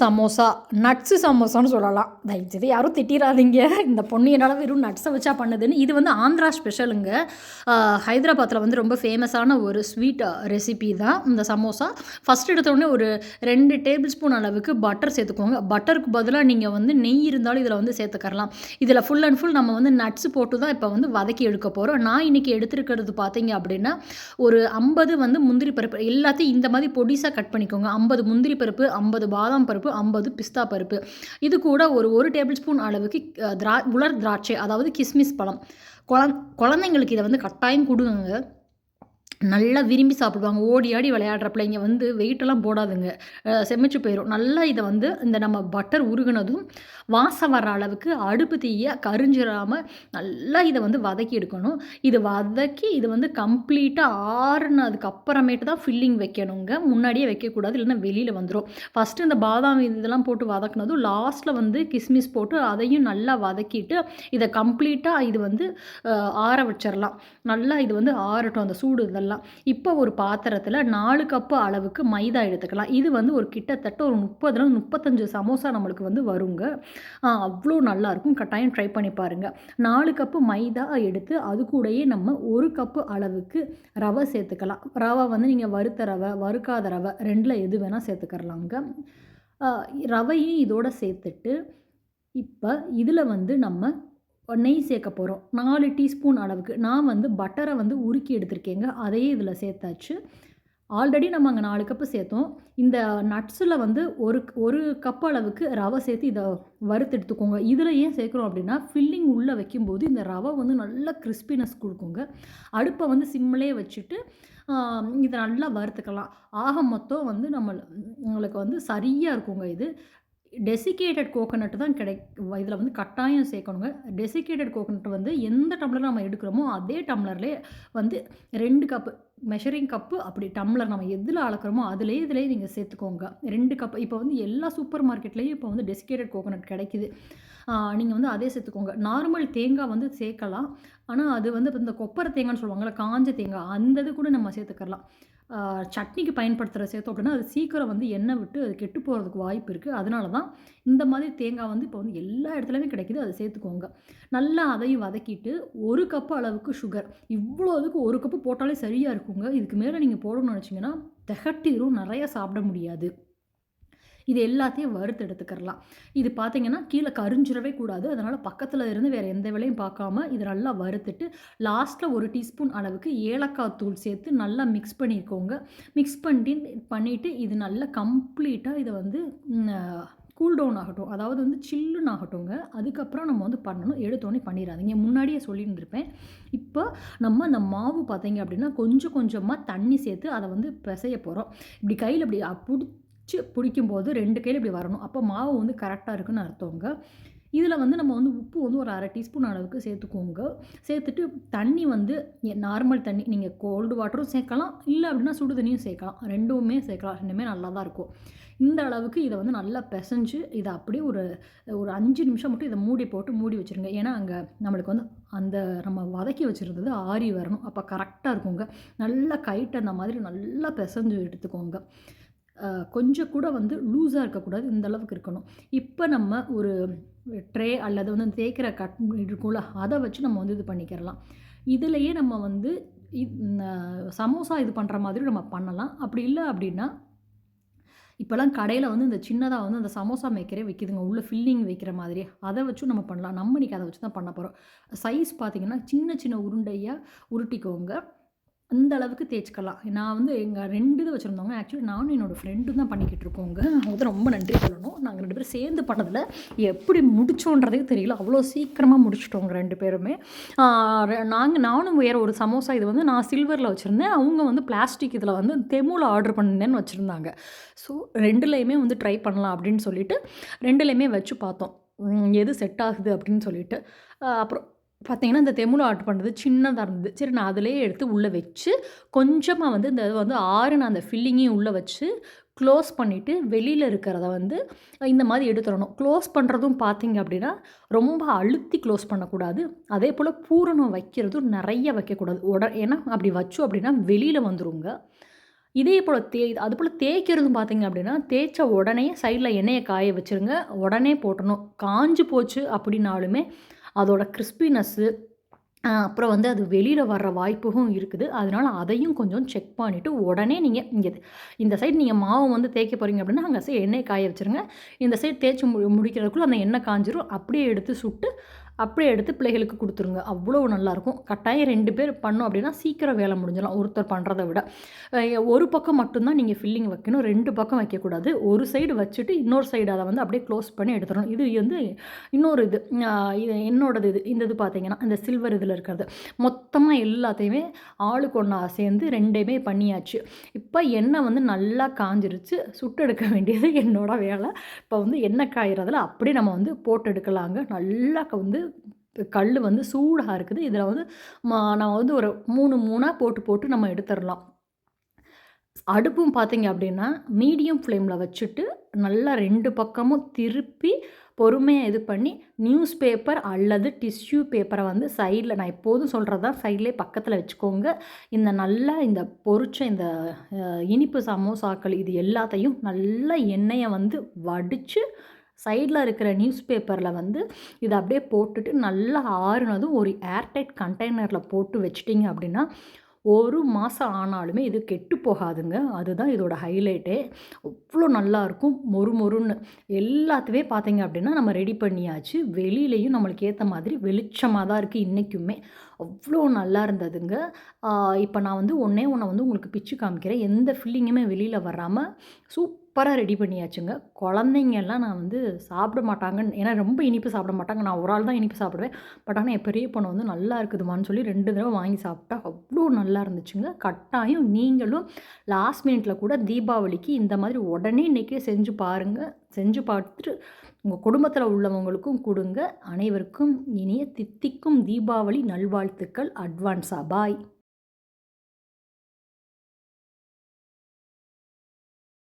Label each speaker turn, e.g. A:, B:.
A: Samosa nuts சமோசான்னு சொல்லலாம். தயவுசெய்து யாரும் திட்டிடாதீங்க இந்த பொண்ணு என்னால் வெறும் நட்ஸை வச்சா பண்ணுதுன்னு. இது வந்து ஆந்திரா ஸ்பெஷலுங்க ஹைதராபாத்தில் வந்து ரொம்ப ஃபேமஸான ஒரு ஸ்வீட் ரெசிபி தான் இந்த சமோசா. ஃபஸ்ட் எடுத்தோடனே ஒரு ரெண்டு டேபிள் ஸ்பூன் அளவுக்கு பட்டர் சேர்த்துக்கோங்க. பட்டருக்கு பதிலாக நீங்கள் வந்து நெய் இருந்தாலும் இதில் வந்து சேர்த்துக்கரலாம். இதில் ஃபுல் அண்ட் ஃபுல் நம்ம வந்து நட்ஸ் போட்டு தான் இப்போ வந்து வதக்கி எடுக்க போகிறோம் நான் இன்றைக்கி எடுத்துருக்கிறது பார்த்தீங்க அப்படின்னா ஒரு ஐம்பது வந்து முந்திரி பருப்பு. எல்லாத்தையும் இந்த மாதிரி பொடிசாக கட் பண்ணிக்கோங்க. ஐம்பது முந்திரி பருப்பு ஐம்பது பாதாம் பருப்பு ஐம்பது பிஸ்தா பருப்பு. இது கூட ஒரு ஒரு டேபிள் ஸ்பூன் அளவுக்கு திரா உலர் திராட்சை அதாவது கிஸ்மிஸ் பழம். குழந் குழந்தைங்களுக்கு இதை வந்து கட்டாயம் கொடுங்க நல்லா விரும்பி சாப்பிடுவாங்க. ஓடி ஆடி விளையாடுற பிள்ளைங்க வந்து வெயிட்டெல்லாம் போடாதுங்க. செமிச்சு போயிடும் நல்லா இதை வந்து இந்த நம்ம பட்டர் உருகுனதும் வாசம் வர அளவுக்கு அடுப்பு தீய கரிஞ்சிடாமல் நல்லா இதை வந்து வதக்கி எடுக்கணும். இது வதக்கி இது வந்து கம்ப்ளீட்டாக ஆறுனதுக்கு அப்புறமேட்டு தான் ஃபில்லிங் வைக்கணுங்க. முன்னாடியே வைக்கக்கூடாது இல்லைன்னா வெளியில் வந்துடும் ஃபஸ்ட்டு இந்த பாதாம் இதெல்லாம் போட்டு வதக்குனதும் லாஸ்ட்டில் வந்து கிஸ்மிஸ் போட்டு அதையும் நல்லா வதக்கிட்டு இதை கம்ப்ளீட்டாக இது வந்து ஆற வச்சிடலாம் நல்லா இது வந்து ஆறட்டும். அந்த சூடு இதெல்லாம் இப்போ ஒரு பாத்திரத்தில் நாலு கப்பு அளவுக்கு மைதா எடுத்துக்கலாம். இது வந்து ஒரு கிட்டத்தட்ட ஒரு முப்பதுல முப்பத்தஞ்சு சமோசா நம்மளுக்கு வந்து வருங்க. அவ்வளோ நல்லாயிருக்கும் கட்டாயம் ட்ரை பண்ணி பாருங்கள் நாலு கப்பு மைதா எடுத்து அது கூடயே நம்ம ஒரு கப்பு அளவுக்கு ரவை சேர்த்துக்கலாம். ரவை வந்து நீங்கள் வறுத்த ரவை வறுக்காத ரவை ரெண்டில் எது வேணால் சேர்த்துக்கறலாங்க. ரவையும் இதோட சேர்த்துட்டு இப்போ இதில் வந்து நம்ம நெய் சேர்க்க போகிறோம் நாலு டீஸ்பூன் அளவுக்கு. நான் வந்து பட்டரை வந்து உருக்கி எடுத்திருக்கேங்க. அதையே இதில் சேர்த்தாச்சு. ஆல்ரெடி நம்ம அங்கே நாலு கப்பு சேர்த்தோம். இந்த நட்ஸில் வந்து ஒரு ஒரு கப் அளவுக்கு ரவை சேர்த்து இதை வறுத்து எடுத்துக்கோங்க. இதில் ஏன் சேர்க்குறோம் அப்படின்னா ஃபில்லிங் உள்ளே வைக்கும்போது இந்த ரவை வந்து நல்லா கிறிஸ்பினஸ் கொடுக்குங்க. அடுப்பை வந்து சிம்மிலே வச்சுட்டு இதை நல்லா வறுத்துக்கலாம். ஆக மொத்தம் வந்து நம்ம உங்களுக்கு வந்து சரியாக இருக்குங்க இது. டெசிகேட்டட் கோகோனட் தான் கிடை இதில் வந்து கட்டாயம் சேர்க்கணுங்க. டெசிகேட்டட் கோகோனட் வந்து எந்த டம்ளர் நம்ம எடுக்கிறோமோ அதே டம்ளர்லேயே வந்து ரெண்டு கப்பு மெஷரிங் கப்பு அப்படி டம்ளர் நம்ம எதில் அளக்குறோமோ அதிலே இதிலே நீங்கள் சேர்த்துக்கோங்க. ரெண்டு கப் இப்போ வந்து எல்லா சூப்பர் மார்க்கெட்லேயும் இப்போ வந்து டெசிகேட்டட் கோகோனட் கிடைக்குது. நீங்கள் வந்து அதே சேர்த்துக்கோங்க. நார்மல் தேங்காய் வந்து சேர்க்கலாம். ஆனால் அது வந்து இந்த கொப்பரை தேங்காய்னு சொல்லுவாங்கள்ல காஞ்ச தேங்காய் அந்த இது கூட நம்ம சேர்த்துக்கலாம். சட்னிக்கு பயன்படுத்துகிற சேர்த்தோம் அப்படின்னா அது சீக்கிரம் வந்து எண்ணெய் விட்டு அது கெட்டு போகிறதுக்கு வாய்ப்பு இருக்குது அதனால தான் இந்த மாதிரி தேங்காய் வந்து இப்போ வந்து எல்லா இடத்துலையுமே கிடைக்குது. அதை சேர்த்துக்கோங்க. நல்லா அதையும் வதக்கிட்டு ஒரு கப்பு அளவுக்கு சுகர் இவ்வளோ இதுக்கு ஒரு கப்பு போட்டாலே சரியாக இருக்குங்க. இதுக்கு மேலே நீங்கள் போடணும்னு நினச்சிங்கன்னா திகட்டிரும் நிறையா சாப்பிட முடியாது. இது எல்லாத்தையும் வறுத்து எடுத்துக்கிறலாம். இது பார்த்தீங்கன்னா கீழே கரிஞ்சிடவே கூடாது. அதனால் பக்கத்தில் இருந்து வேறு எந்த வேலையும் பார்க்காம இது நல்லா வறுத்துட்டு லாஸ்ட்டில் ஒரு டீஸ்பூன் அளவுக்கு ஏலக்காய் தூள் சேர்த்து நல்லா மிக்ஸ் பண்ணியிருக்கோங்க மிக்ஸ் பண்ணி பண்ணிவிட்டு இது நல்லா கம்ப்ளீட்டாக இதை வந்து கூல் டவுன் ஆகட்டும். அதாவது வந்து சில்லுன்னு ஆகட்டுங்க அதுக்கப்புறம் நம்ம வந்து பண்ணணும். எடுத்தோடனே பண்ணிடாதீங்க. முன்னாடியே சொல்லியிருந்திருப்பேன். இப்போ நம்ம அந்த மாவு பார்த்தீங்க அப்படின்னா கொஞ்சம் கொஞ்சமாக தண்ணி சேர்த்து அதை வந்து பிசைய போகிறோம் இப்படி கையில் இப்படி பிடிச்சி வச்சு பிடிக்கும்போது ரெண்டு கையில் இப்படி வரணும். அப்போ மாவு வந்து கரெக்டாக இருக்குன்னு அர்த்தங்க. இதில் வந்து நம்ம வந்து உப்பு வந்து ஒரு அரை டீஸ்பூன் அளவுக்கு சேர்த்துக்கோங்க. சேர்த்துட்டு தண்ணி வந்து நார்மல் தண்ணி நீங்கள் கோல்டு வாட்டரும் சேர்க்கலாம். இல்லை அப்படின்னா சுடு தண்ணியும் சேர்க்கலாம். ரெண்டுமே சேர்க்கலாம். ரெண்டுமே நல்லா தான் இருக்கும். இந்த அளவுக்கு இதை வந்து நல்லா பிசைஞ்சு இதை அப்படியே ஒரு ஒரு அஞ்சு நிமிஷம் மட்டும் இதை மூடி போட்டு மூடி வச்சுருங்க. ஏன்னா அங்கே நம்மளுக்கு வந்து அந்த நம்ம வதக்கி வச்சுருந்தது ஆறி வரணும். அப்போ கரெக்டாக இருக்குங்க. நல்லா கைட்டு அந்த மாதிரி நல்லா பிசைஞ்சு எடுத்துக்கோங்க. கொஞ்சம் கூட வந்து லூஸாக இருக்கக்கூடாது இந்த அளவுக்கு இருக்கணும். இப்போ நம்ம ஒரு ட்ரே அல்லது வந்து தேய்க்கிற கட் இருக்கும்ல அதை வச்சு நம்ம வந்து இது பண்ணிக்கிறலாம். இதுலேயே நம்ம வந்து இ- சமோசா இது பண்ணுற மாதிரி நம்ம பண்ணலாம். அப்படி இல்லை அப்படின்னா இப்போல்லாம் கடையில் வந்து இந்த சின்னதாக வந்து அந்த சமோசா மேக்கரே விற்கிதுங்க உள்ளே ஃபில்லிங் வைக்கிற மாதிரி அதை வச்சும் நம்ம பண்ணலாம். நம்ம இன்றைக்கி அதை வச்சு தான் பண்ண போகிறோம் சைஸ் பார்த்தீங்கன்னா சின்ன சின்ன உருண்டையாக உருட்டிக்கோங்க. அந்த அளவுக்கு தேய்ச்சிக்கலாம். நான் வந்து எங்கள் ரெண்டு இது வச்சுருந்தோங்க ஆக்சுவலி நானும் என்னோடய ஃப்ரெண்டும் தான் பண்ணிக்கிட்டு இருக்கோங்க வந்து ரொம்ப நன்றி சொல்லணும். நாங்கள் ரெண்டு பேரும் சேர்ந்து பண்ணதில் எப்படி முடிச்சோன்றதே தெரியல. அவ்வளோ சீக்கிரமாக முடிச்சிட்டோங்க ரெண்டு பேருமே. நாங்கள் நானும் வேறு ஒரு சமோசா இது வந்து நான் சில்வரில் வச்சுருந்தேன். அவங்க வந்து பிளாஸ்டிக் இதில் வந்து தெமுல ஆர்டர் பண்ணிருந்தேன்னு வச்சுருந்தாங்க. ஸோ ரெண்டுலேயுமே வந்து ட்ரை பண்ணலாம் அப்படின்னு சொல்லிட்டு ரெண்டுலேயுமே வச்சு பார்த்தோம். எது செட் ஆகுது அப்படின்னு சொல்லிட்டு. அப்புறம் பார்த்தீங்கன்னா இந்த தெமுல ஆர்டர் பண்ணது சின்னதாக இருந்தது. சரி நான் அதிலே எடுத்து உள்ளே வச்சு கொஞ்சமாக வந்து இந்த இது வந்து ஆறுன அந்த ஃபில்லிங்கையும் உள்ளே வச்சு க்ளோஸ் பண்ணிவிட்டு வெளியில் இருக்கிறத வந்து இந்த மாதிரி எடுத்துடணும். க்ளோஸ் பண்ணுறதும் பார்த்தீங்க அப்படின்னா ரொம்ப அழுத்தி க்ளோஸ் பண்ணக்கூடாது. அதே போல் பூரணம் வைக்கிறதும் நிறைய வைக்கக்கூடாது. உட ஏன்னா அப்படி வச்சோம் அப்படின்னா வெளியில் வந்துருங்க. இதே போல் தே அது போல் தேய்க்கிறதும் பார்த்தீங்க அப்படின்னா தேய்ச்ச உடனே சைடில் எண்ணெயை காய வச்சுருங்க. உடனே போட்டணும். காஞ்சு போச்சு அப்படின்னாலுமே அதோட கிறிஸ்பினஸ்ஸு அப்புறம் வந்து அது வெளியில் வர்ற வாய்ப்பும் இருக்குது. அதனால் அதையும் கொஞ்சம் செக் பண்ணிவிட்டு உடனே நீங்கள் இங்கே இந்த சைடு நீங்கள் மாவு வந்து தேய்க்க போகிறீங்க அப்படின்னா அங்கே சைடு எண்ணெய் காய வச்சுருங்க. இந்த சைடு தேய்ச்சி மு முடிக்கிறதுக்குள்ளே அந்த எண்ணெய் காஞ்சிரும். அப்படியே எடுத்து சுட்டு அப்படியே எடுத்து பிள்ளைகளுக்கு கொடுத்துருங்க. அவ்வளோ நல்லாயிருக்கும். கட்டாயம் ரெண்டு பேர் பண்ணோம் அப்படின்னா சீக்கிரம் வேலை முடிஞ்சிடலாம். ஒருத்தர் பண்ணுறதை விட. ஒரு பக்கம் மட்டும்தான் நீங்கள் ஃபில்லிங் வைக்கணும். ரெண்டு பக்கம் வைக்கக்கூடாது. ஒரு சைடு வச்சுட்டு இன்னொரு சைடு அதை வந்து அப்படியே க்ளோஸ் பண்ணி எடுத்துடணும். இது வந்து இன்னொரு இது. இது என்னோடது இது. இந்த இது பார்த்தீங்கன்னா இந்த சில்வர் இதில் இருக்கிறது. மொத்தமாக எல்லாத்தையுமே ஆளுக்கு ஒன்றா சேர்ந்து ரெண்டையுமே பண்ணியாச்சு. இப்போ எண்ணெய் வந்து நல்லா காஞ்சிருச்சு. சுட்டெடுக்க வேண்டியது என்னோட வேலை. இப்போ வந்து எண்ணெய் காய்கிறதுல அப்படியே நம்ம வந்து போட்டு எடுக்கலாங்க. நல்லா க- வந்து கல் வந்து சூடாக இருக்குது. இதில் வந்து மா- நான் வந்து ஒரு மூணு மூணாக போட்டு போட்டு நம்ம எடுத்துடலாம். அடுப்பும் பார்த்தீங்க அப்படின்னா மீடியம் ஃப்ளேமில் வச்சுட்டு நல்லா ரெண்டு பக்கமும் திருப்பி பொறுமையாக இது பண்ணி நியூஸ் பேப்பர் அல்லது டிஷ்யூ பேப்பரை வந்து சைடில் நான் எப்போதும் சொல்கிறது தான் சைட்லேயே பக்கத்தில் வச்சுக்கோங்க. இந்த நல்லா இந்த பொரிச்ச இந்த இனிப்பு சமோசாக்கள் இது எல்லாத்தையும் நல்லா எண்ணெயை வந்து வடித்து சைடில் இருக்கிற நியூஸ் பேப்பரில் வந்து இதை அப்படியே போட்டுட்டு நல்லா ஆறுனதும் ஒரு ஏர்டைட் கண்டெய்னரில் போட்டு வச்சிட்டிங்க அப்படின்னா ஒரு மாதம் ஆனாலுமே இது கெட்டு போகாதுங்க. அதுதான் இதோட ஹைலைட்டே. அவ்வளோ நல்லாயிருக்கும் மொறு மொறுன்னு. எல்லாத்தையுமே பார்த்தீங்க அப்படின்னா நம்ம ரெடி பண்ணியாச்சு. வெளியிலையும் நம்மளுக்கு ஏற்ற மாதிரி வெளிச்சமாக தான் இருக்குது இன்றைக்குமே அவ்வளோ நல்லா இருந்ததுங்க. இப்போ நான் வந்து ஒன்றே ஒன்று வந்து உங்களுக்கு பிச்சு காமிக்கிறேன். எந்த ஃபில்லிங்குமே வெளியில் வராமல் சூப்பராக ரெடி பண்ணியாச்சுங்க. குழந்தைங்க எல்லாம் நான் வந்து சாப்பிட மாட்டாங்கன்னு ஏன்னா ரொம்ப இனிப்பு சாப்பிட மாட்டாங்க. நான் ஒரு ஆள் தான் இனிப்பு சாப்பிடுவேன். பட் ஆனால் என் பெரிய பொண்ணு வந்து நல்லா இருக்குதுமான்னு சொல்லி ரெண்டு தடவை வாங்கி சாப்பிட்டா அவ்வளோ நல்லா இருந்துச்சுங்க. கட்டாயம் நீங்களும் லாஸ்ட் மினிட்ல கூட தீபாவளிக்கு இந்த மாதிரி உடனே இன்றைக்கே செஞ்சு பாருங்கள் செஞ்சு பார்த்துட்டு உங்கள் குடும்பத்தில் உள்ளவங்களுக்கும் கொடுங்க. அனைவருக்கும் இனிய தித்திக்கும் தீபாவளி நல்வாழ்த்துக்கள். அட்வான்ஸா பாய்